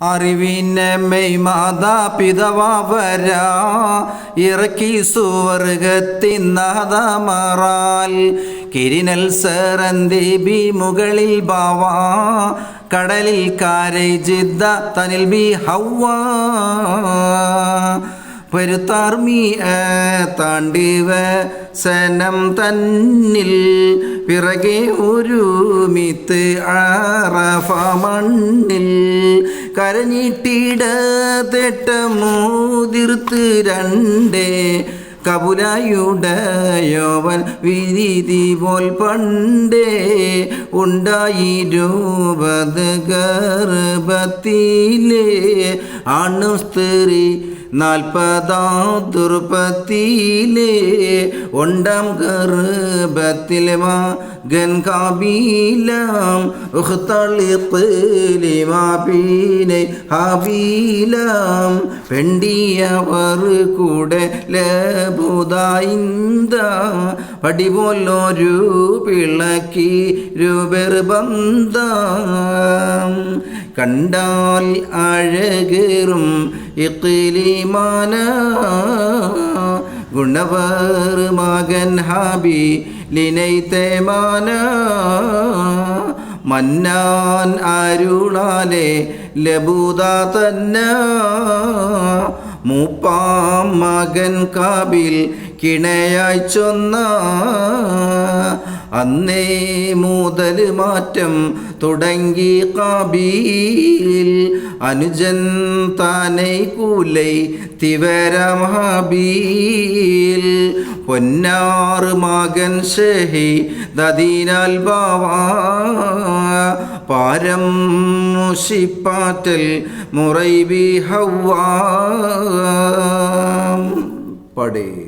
അറിവിനമ്മൈ മാതാപിതവാവരാ ഇറക്കി സുവർഗത്തിന്നാദമറാൽ കിരിനൽ സറന്തേബി മുകളിൽ ബാവാ. കടലിൽ കാരൈ ജിദ്ദ തനിൽ ബി ഹൗവ. പെരുത്താർമി താണ്ടിവ സനം തന്നിൽ. പിറകെ ഒരു മിത്ത് ആറഫ മണ്ണിൽ. കരഞ്ഞിട്ടിട തെട്ടമൂതിർത്ത് രണ്ടേ. കപുലായുടയോവൻ വിരീതി പോൽ പണ്ടേ. ഉണ്ടായി രൂപത് ഗർഭത്തിലേ. ആണു സ്ത്രീ നാൽപ്പതാം ദുർപ്പത്തിലേ ഒണ്ടാം ഗർഭത്തിൽ മകൻ കാബീലാം ഉഖ്തളിഖ്ലിമാബീനെ ഹാബീലാം. പെണ്ടിയവർ കൂടെ ലബുദായിന്ത പടിപോലൊരു പിളക്കി രൂപർബന്ധം കണ്ടാൽ അഴകേറും. ഇക്കിലിമാന ഗുണവർ മകൻ ഹാബി ലിനൈത്തേമാന മന്നാൻ അരുളാലെ ലബൂത തന്ന. മൂപ്പാം മകൻ കാബിൽ കിണയായി ചൊന്ന. അന്നേ മൂതൽ മാറ്റം തുടങ്ങി കാബീൽ അനുജൻ താനൈ കൂലൈ തിവരമാബീൽ പൊന്നാറു മകൻ ഷെഹി ദദീനാൽ ബാവാ. പാരം മുഷിപ്പാറ്റൽ മുറൈബി ഹൗവാ. പടേ.